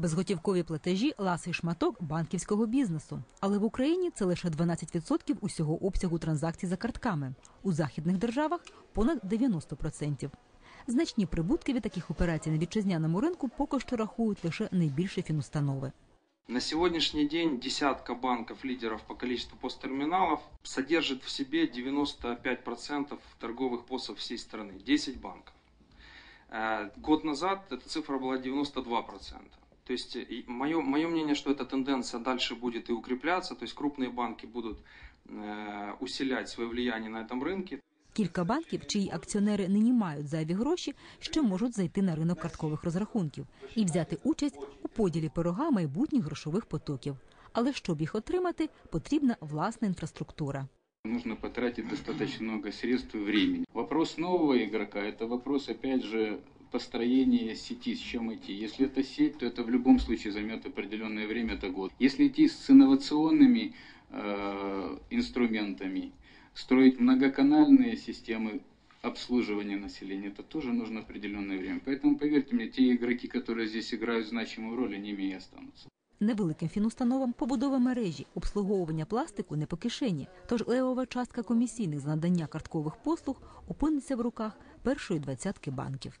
Безготівкові платежі ласий шматок банківського бізнесу. Але в Україні це лише 12% усього обсягу транзакцій за картками. У західних державах понад 90%. Значні прибутки від таких операцій на вітчизняному ринку поки що рахують лише найбільші фінустанови. На сегодняшний день десятка банков-лидеров по количеству посттерминалов содержит в себе 95% торговых постов всей страны. 10 банков. Э, Год назад эта цифра была 92%. То есть мое, мое мнение, что эта тенденция дальше будет и укрепляться, то есть крупные банки будут э, усилять свое влияние на этом рынке. Кілька банків, чиї акціонери нині мають зайві гроші, ще можуть зайти на ринок карткових розрахунків і взяти участь у поділі пирога майбутніх грошових потоків. Але щоб їх отримати, потрібна власна інфраструктура. Нужно потратить достаточно много средств и времени. Вопрос нового игрока – это вопрос, опять же, построения сети, с чем идти. Если это сеть, то это в любом случае займет определенное время, это год. Если идти с инновационными э, инструментами, строить многоканальные системы обслуживания населения, это тоже нужно определенное время. Поэтому, поверьте мне, те игроки, которые здесь играют значимую роль, они ими и останутся. Невеликим фінустановам побудова мережі, обслуговування пластику не по кишені. Тож левова частка комісійних за надання карткових послуг опиниться в руках першої двадцятки банків.